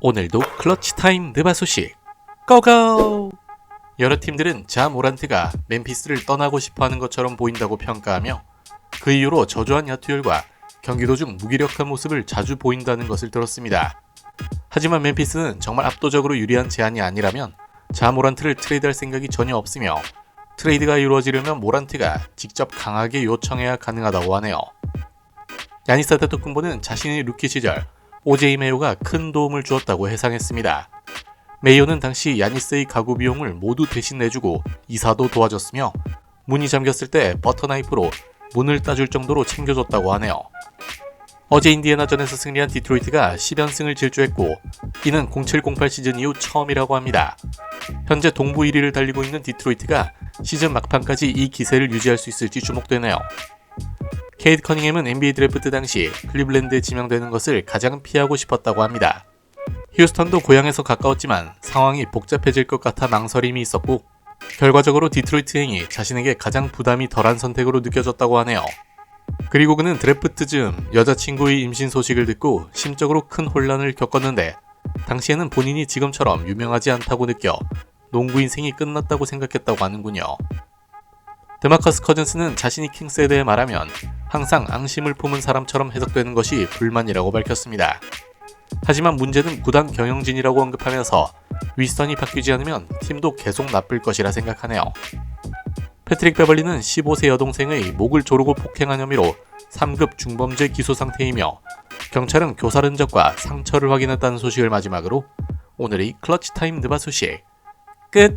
오늘도 클러치 타임 느바 소식 고고! 여러 팀들은 자 모란트가 멤피스를 떠나고 싶어하는 것처럼 보인다고 평가하며 그 이후로 저조한 야투율과 경기 도 중 무기력한 모습을 자주 보인다는 것을 들었습니다. 하지만 멤피스는 정말 압도적으로 유리한 제안이 아니라면 자 모란트를 트레이드할 생각이 전혀 없으며 트레이드가 이루어지려면 모란트가 직접 강하게 요청해야 가능하다고 하네요. 야니스 아테토쿤보는 자신의 루키 시절 오제이 메요가 큰 도움을 주었다고 해상했습니다. 메이오는 당시 야니스의 가구 비용을 모두 대신 내주고 이사도 도와줬으며 문이 잠겼을 때 버터나이프로 문을 따줄 정도로 챙겨줬다고 하네요. 어제 인디애나전에서 승리한 디트로이트가 10연승을 질주했고 이는 0708 시즌 이후 처음이라고 합니다. 현재 동부 1위를 달리고 있는 디트로이트가 시즌 막판까지 이 기세를 유지할 수 있을지 주목되네요. 케이트 커닝햄은 NBA 드래프트 당시 클리블랜드에 지명되는 것을 가장 피하고 싶었다고 합니다. 휴스턴도 고향에서 가까웠지만 상황이 복잡해질 것 같아 망설임이 있었고 결과적으로 디트로이트 행이 자신에게 가장 부담이 덜한 선택으로 느껴졌다고 하네요. 그리고 그는 드래프트 즈음 여자친구의 임신 소식을 듣고 심적으로 큰 혼란을 겪었는데 당시에는 본인이 지금처럼 유명하지 않다고 느껴 농구 인생이 끝났다고 생각했다고 하는군요. 데마커스 커즌스는 자신이 킹스에 대해 말하면 항상 앙심을 품은 사람처럼 해석되는 것이 불만이라고 밝혔습니다. 하지만 문제는 구단 경영진이라고 언급하면서 윗선이 바뀌지 않으면 팀도 계속 나쁠 것이라 생각하네요. 패트릭 베벌리는 15세 여동생의 목을 조르고 폭행한 혐의로 3급 중범죄 기소 상태이며 경찰은 교살 흔적과 상처를 확인했다는 소식을 마지막으로 오늘의 클러치 타임 느바 소식 끝!